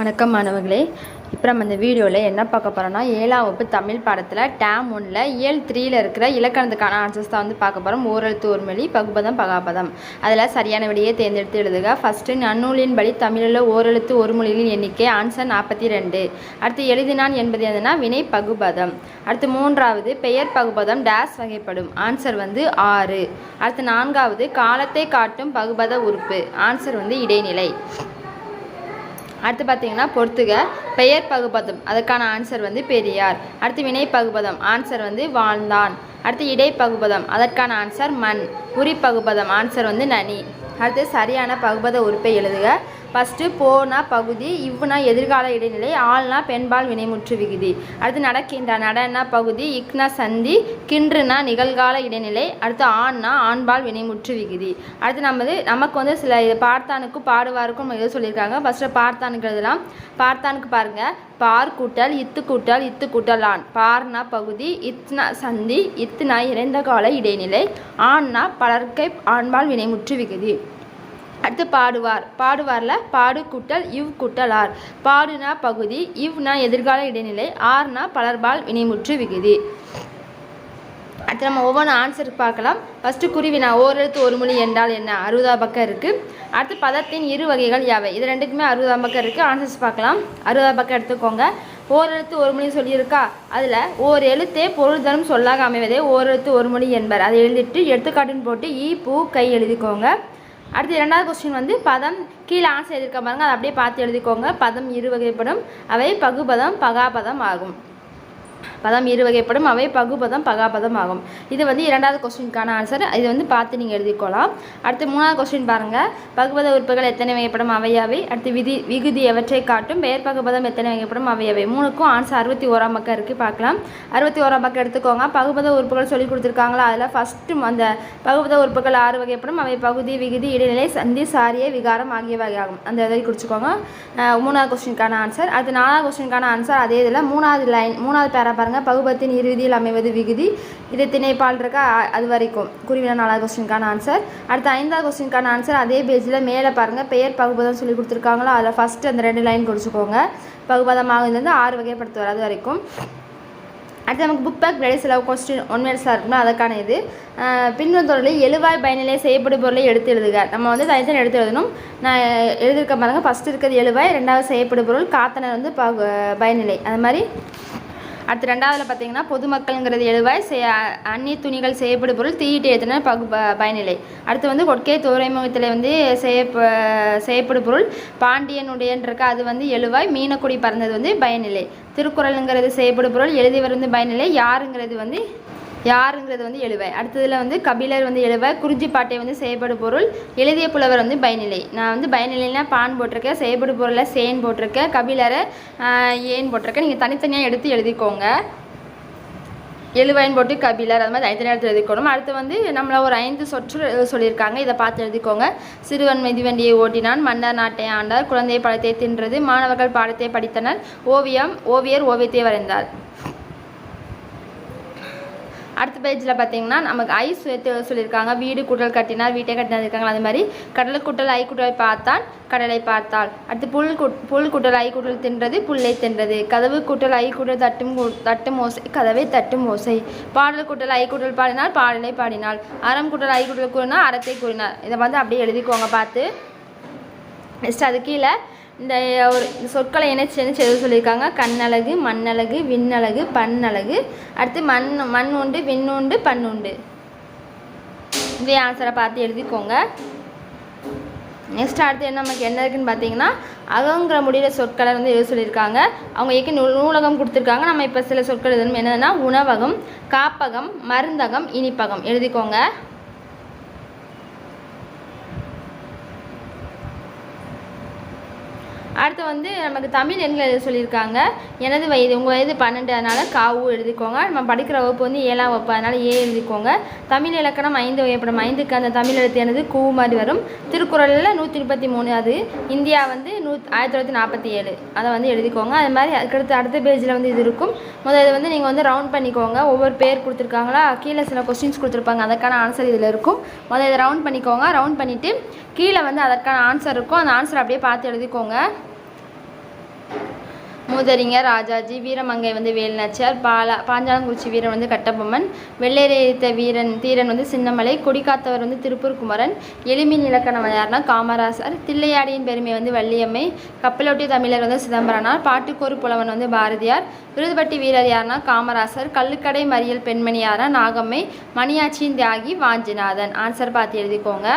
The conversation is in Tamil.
வணக்கம் மாணவர்களே. இப்போ நம்ம இந்த வீடியோவில் என்ன பார்க்க போகிறோம்னா ஏழாம் வகுப்பு தமிழ் பாடத்தில் டேம் ஒன்றில் இயல் த்ரீயில் இருக்கிற இலக்கணத்துக்கான ஆன்சர்ஸ் தான் வந்து பார்க்க போகிறோம் ஓரெழுத்து ஒரு மொழி பகுபதம் பகாபதம். அதில் சரியான விடையே தேர்ந்தெடுத்து எழுதுக. ஃபஸ்ட்டு நன்னூலின்படி தமிழில் ஓரெழுத்து ஒரு மொழியின் எண்ணிக்கை ஆன்சர் நாற்பத்தி ரெண்டு. அடுத்து எழுதினான் என்பது எதுனா? வினை பகுபதம். அடுத்து மூன்றாவது பெயர் பகுபதம் டேஸ் வகைப்படும். ஆன்சர் வந்து ஆறு. அடுத்து நான்காவது காலத்தை காட்டும் பகுபத உறுப்பு. ஆன்சர் வந்து இடைநிலை. அடுத்து பார்த்தீங்கன்னா பொறுத்துக. பெயர் பகுபதம். அதுக்கான ஆன்சர் வந்து பெரியார். அடுத்து வினை பகுபதம். ஆன்சர் வந்து வாழ்ந்தான். அடுத்து இடை பகுபதம். அதற்கான ஆன்சர் மண். உரி பகுபதம். ஆன்சர் வந்து நனி. அடுத்து சரியான பகுபத உறுப்பை எழுதுக. ஃபஸ்ட்டு போனா பகுதி இவ்னா எதிர்கால இடைநிலை ஆள்னா பெண்பால் வினைமுற்று விகுதி. அடுத்து நடக்கின்ற நடனா பகுதி இக்னா சந்தி கின்றுனா நிகழ்கால இடைநிலை அடுத்து ஆண்னா ஆண்பால் வினைமுற்று விகுதி. அடுத்து நமது நமக்கு வந்து சில இது பார்த்தானுக்கும் பாடுவாருக்கும் எது சொல்லியிருக்காங்க? ஃபஸ்ட்டு பார்த்தானுக்கு எழுதலாம். பார்த்தானுக்கு பாருங்கள் பார் கூட்டல் இத்து கூட்டல் இத்து கூட்டல் ஆண். பார்னா பகுதி இத்னா சந்தி இத்துனா இறைந்த கால இடைநிலை ஆண்னா பலர்க்கை ஆண்பால் வினைமுற்று விகுதி. அடுத்து பாடுவார். பாடுவாரில் பாடு கூட்டல் இவ் கூட்டல் ஆர் பாடுனா பகுதி இவ்னா எதிர்கால இடைநிலை ஆர்னா பலர்பால் வினைமுற்று விகுதி. அடுத்து நம்ம ஒவ்வொன்று ஆன்சருக்கு பார்க்கலாம். ஃபஸ்ட்டு குருவினா ஓரெழுத்து ஒரு மொழி என்றால் என்ன? அறுபதாம் பக்கம் இருக்குது அடுத்து பதத்தின் இரு வகைகள் யாவை? இது ரெண்டுக்குமே அறுபதாம் பக்கம் இருக்குது ஆன்சர்ஸ் பார்க்கலாம். அறுபதாம் பக்கம் எடுத்துக்கோங்க. ஓரெழுத்து ஒரு மொழி சொல்லியிருக்கா? அதில் ஓர் எழுத்தே பொருள் தரும் சொல்லாக அமைவதே ஓரெழுத்து ஒரு மொழி என்பர். அதை எழுதிட்டு எடுத்துக்காட்டுன்னு போட்டு ஈ பூ கை எழுதிக்கோங்க. அடுத்து இரண்டாவது கொஸ்டின் வந்து பதம் கீழே ஆன்சர் எழுதியிருக்க பாருங்கள் அதை அப்படியே பார்த்து எழுதிக்கோங்க. பதம் இரு வகைப்படும். அவை பகுபதம் பகாபதம் ஆகும். பதம் இரு வகைப்படும். அவை பகுபதம் பகாபதம் ஆகும். இது வந்து இரண்டாவது கொஸ்டினுக்கான ஆன்சர் இது வந்து பார்த்து நீங்கள் எழுதிக்கொள்ளலாம் அடுத்து மூணாவது கொஸ்டின் பாருங்கள் பகுபத உறுப்புகள் எத்தனை வகைப்படும்? அவையாவை அடுத்து விதி விகுதி எவற்றை காட்டும்? பெயர் பகுபதம் எத்தனை வகைப்படும்? அவையாவை மூணுக்கும் ஆன்சர் அறுபத்தி ஓராம் பக்கம் இருக்குது பார்க்கலாம். அறுபத்தி ஓராம் பக்கம் எடுத்துக்கோங்க. பகுபத உறுப்புகள் சொல்லி கொடுத்துருக்காங்களா? அதில் ஃபஸ்ட்டு அந்த பகுபத உறுப்புகள் ஆறு வகைப்படும். அவை பகுதி விகுதி இடைநிலை சந்தி சாரிய விகாரம் ஆகிய வகையாகும். அந்த இதை குறிச்சிக்கோங்க. மூணாவது கொஸ்டினுக்கான ஆன்சர் அடுத்து நாலாவது கொஸ்டினுக்கான ஆன்சர் அதே இதில் மூணாவது லைன் மூணாவது பேரா பாருங்கள் பகுபத்தின் இறுதியில் அமைவது விகுதி. இது திணைப்பால் இருக்கா அது வரைக்கும். குறிவினா நாலாவது கொஸ்டினுக்கான ஆன்சர் அடுத்து ஐந்தாவது கொஸ்டினுக்கான ஆன்சர் அதே பேஜில் மேலே பாருங்கள் பெயர் பகுபதம் சொல்லி கொடுத்துருக்காங்களோ? அதில் ஃபஸ்ட்டு அந்த ரெண்டு லைன் குறிச்சிக்கோங்க பகுபதமாக இருந்து ஆறு வகைப்படுத்துவார் அது வரைக்கும். அடுத்து நமக்கு புக் பேக் விடை சில கொஸ்டின் ஒன் மினிட்ஸாக இருக்குன்னா அதற்கான இது. அஹ் எழுவாய் பயனிலை செய்யப்படும் பொருளை எடுத்து எழுதுக. நம்ம வந்து தனித்தனி எடுத்து எழுதணும். நான் எழுதியிருக்க பாருங்கள் ஃபஸ்ட்டு இருக்கிறது எழுவாய் ரெண்டாவது செய்யப்படும் பொருள் காத்தனர் வந்து பயனிலை. அது மாதிரி அடுத்து ரெண்டாவதுல பார்த்தீங்கன்னா பொதுமக்கள்ங்கிறது எழுவாய் செய அந்நிய துணிகள் செய்யப்படும் பொருள் தீயிட்டு ஏற்றின பகு பயனிலை. அடுத்து வந்து கொட்கை துறைமுகத்தில் வந்து செய்யப்ப செய்யப்படும் பொருள் பாண்டியனுடையன்றிருக்கு அது வந்து எழுவாய் மீனக்குடி பறந்தது வந்து பயனிலை. திருக்குறளுங்கிறது செய்யப்படும் பொருள் எழுதியவர் வந்து பயனிலை யாருங்கிறது வந்து யாருங்கிறது வந்து எழுவை. அடுத்ததில் வந்து கபிலர் வந்து எழுவாய் குறிஞ்சிப்பாட்டை வந்து செயல்படு பொருள் எழுதிய புலவர் வந்து பயனிலை. நான் வந்து பயனிலைனா பான் போட்டிருக்கேன் செயல்படு பொருளில் சேன் போட்டிருக்கேன் கபிலரை ஏன் போட்டிருக்கேன். நீங்கள் தனித்தனியாக எடுத்து எழுதிக்கோங்க. எழுவாயின் போட்டு கபிலர் அது மாதிரி தனித்தனியாக எடுத்து எழுதிக்கணும். அடுத்து வந்து நம்மளை ஒரு ஐந்து சொற்று சொல்லியிருக்காங்க. இதை பார்த்து எழுதிக்கோங்க. சிறுவன் மிதிவண்டியை ஓட்டினான் மன்னர் நாட்டை ஆண்டார் குழந்தை பழத்தை தின்றது மாணவர்கள் பாடத்தை படித்தனர் ஓவியம் ஓவியர் ஓவியத்தை வரைந்தார். அடுத்த பேஜில் பார்த்தீங்கன்னா நமக்கு ஐ சேர்த்து சொல்லியிருக்காங்க. வீடு கூட்டல் கட்டினார் வீட்டை கட்டினார் இருக்காங்க அது மாதிரி கடலை கூட்டல் ஐ குட்டலை பார்த்தால் கடலை பார்த்தாள். அடுத்து புல் குட் புல் கூட்டல் ஐ கூட்டல் தின்றது புல்லை தின்றது. கதவு கூட்டல் ஐ கூட்டல் தட்டும் தட்டும் ஓசை கதவை தட்டும் ஓசை. பாடல் குட்டல் ஐ கூட்டல் பாடினால் பாடலை பாடினாள். அறம் குட்டல் ஐ குட்டல் கூறினால் அறத்தை கூறினார் இதை வந்து அப்படியே எழுதிக்கோங்க பார்த்து. நெக்ஸ்ட் அது கீழே இந்த ஒரு சொற்களை இணைச்சு இணைச்சு எழுத சொல்லியிருக்காங்க. கண்ணழகு மண்ணழகு விண்ணழகு பண்ணழகு அடுத்து மண் மண் உண்டு விண் உண்டு பண் உண்டு. இதே ஆன்சரை பார்த்து எழுதிக்கோங்க. நெக்ஸ்ட் அடுத்து என்ன நமக்கு என்ன இருக்குன்னு பார்த்தீங்கன்னா அகங்கிற முடிகிற சொற்களை வந்து எழுத சொல்லியிருக்காங்க. அவங்க ஏற்க நூலகம் கொடுத்துருக்காங்க. நம்ம இப்போ சில சொற்கள் எழுதணும். என்னதுன்னா உணவகம் காப்பகம் மருந்தகம் இனிப்பகம். எழுதிக்கோங்க. அடுத்து வந்து நமக்கு தமிழ் எண்கள் எழுத சொல்லியிருக்காங்க. எனது வயது உங்கள் வயது பன்னெண்டு அதனால் காவு எழுதிக்கோங்க. நம்ம படிக்கிற வகுப்பு வந்து ஏழாம் வகுப்பு அதனால் ஏ எழுதிக்கோங்க. தமிழ் இலக்கணம் ஐந்து வகைப்படும். ஐந்துக்கு அந்த தமிழ் எழுத்து எனது கூ மாதிரி வரும். திருக்குறளில் நூற்றி முப்பத்தி மூணு அது இந்தியா வந்து நூ ஆயிரத்தி தொள்ளாயிரத்தி நாற்பத்தி ஏழு. அதை வந்து எழுதிக்கோங்க. அது மாதிரி அதுக்கடுத்து அடுத்த பேஜில் வந்து இது இருக்கும். முதல் இது வந்து நீங்கள் வந்து ரவுண்ட் பண்ணிக்கோங்க. ஒவ்வொரு பேர் கொடுத்துருக்காங்களா? கீழே சில கொஸ்டின்ஸ் கொடுத்துருப்பாங்க. அதற்கான ஆன்சர் இதில் இருக்கும். முதல்ல இதை ரவுண்ட் பண்ணிக்கோங்க. ரவுண்ட் பண்ணிவிட்டு கீழே வந்து அதற்கான ஆன்சர் இருக்கும். அந்த ஆன்சர் அப்படியே பார்த்து எழுதிக்கோங்க. மூதறிஞர் ராஜாஜி வீரமங்கை வந்து வேலுநாச்சியார் பாலா பாஞ்சாலங்குறிச்சி வீரன் வந்து கட்டபொம்மன் வெள்ளேரி வீரன் தீரன் வந்து சின்னமலை கொடிக்காத்தவர் வந்து திருப்பூர் குமரன் எளிமின் இலக்கணம் யாருன்னா காமராசர் தில்லையாடியின் பெருமை வந்து வள்ளியம்மை கப்பலோட்டிய தமிழர் வந்து சிதம்பரனார் பாட்டுக்கோரு புலவன் வந்து பாரதியார் விருதுபட்டி வீரர் யாருன்னா காமராசர் கள்ளுக்கடை மறியல் பெண்மணி நாகம்மை மணியாச்சியின் தியாகி வாஞ்சிநாதன். ஆன்சர் பார்த்து எழுதிக்கோங்க.